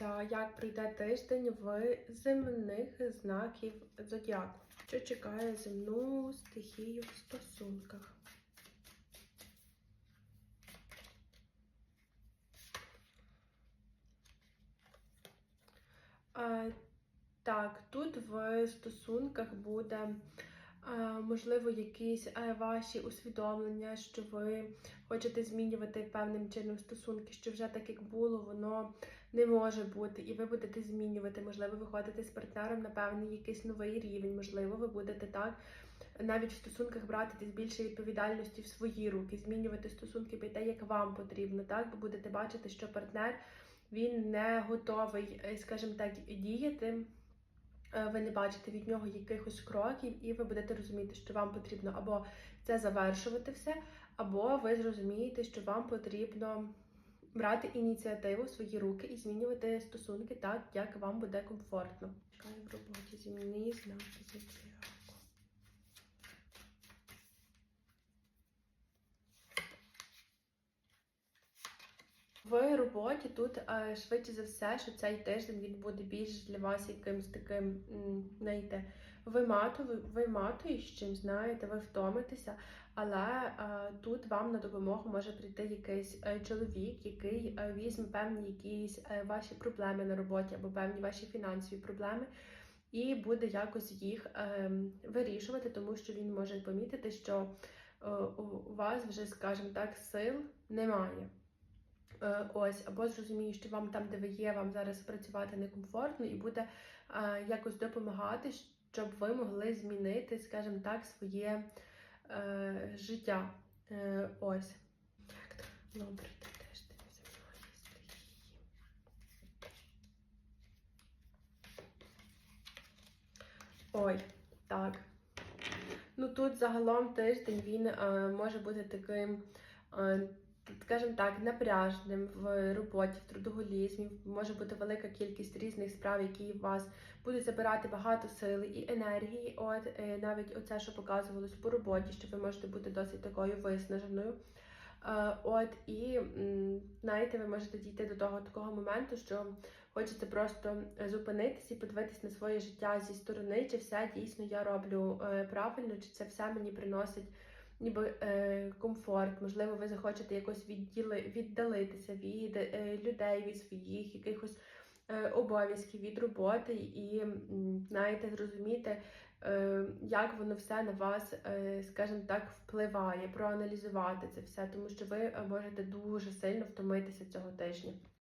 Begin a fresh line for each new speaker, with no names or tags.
подивимося, як пройде тиждень в земних знаків зодіаку. Що чекає земну стихію в стосунках? Е, Так, тут в стосунках буде, можливо, якісь е, ваші усвідомлення, що ви хочете змінювати певним чином стосунки, що вже так як було, воно не може бути, і ви будете змінювати. Можливо, виходите з партнером на певний якийсь новий рівень. Можливо, ви будете так навіть в стосунках брати десь більше відповідальності в свої руки, змінювати стосунки під те, як вам потрібно. Так, ви будете бачити, що партнер він не готовий, е, скажімо так, діяти. Е, Ви не бачите від нього якихось кроків, і ви будете розуміти, що вам потрібно або це завершувати все, або ви зрозумієте, що вам потрібно брати ініціативу в свої руки і змінювати стосунки так, як вам буде комфортно. Чекаю в роботі зімні знаки зодіаку. В роботі тут е, швидше за все, що цей тиждень він буде більш для вас якимось таким, знаєте, вимату- виматуючим, знаєте, ви втомитеся, але е, тут вам на допомогу може прийти якийсь е, чоловік, який візьме певні якісь ваші проблеми на роботі або певні ваші фінансові проблеми. І буде якось їх е, вирішувати, тому що він може помітити, що е, у вас вже, скажімо так, сил немає. Е, Ось, або зрозуміє, що вам там, де ви є, вам зараз працювати некомфортно, і буде е, якось допомагати, щоб ви могли змінити, скажімо так, своє е, життя. Е, ось. Добре ти тиждень земної стихії. Ой, так. Ну тут загалом тиждень він е, може бути таким. Е, скажімо так, напряжним в роботі, в трудоголізмі. Може бути велика кількість різних справ, які вас будуть забирати багато сили і енергії. От е, навіть оце, що показувалось по роботі, що ви можете бути досить такою виснаженою. Е, От і знаєте, ви можете дійти до того такого моменту, що хочеться просто зупинитись і подивитись на своє життя зі сторони, чи все дійсно я роблю е, правильно, чи це все мені приносить ніби е, комфорт. Можливо, ви захочете якось відділи, віддалитися від е, людей, від своїх якихось е, обов'язків, від роботи, і знаєте, зрозуміти, е, як воно все на вас, е, скажімо так, впливає, проаналізувати це все, тому що ви е, можете дуже сильно втомитися цього тижня.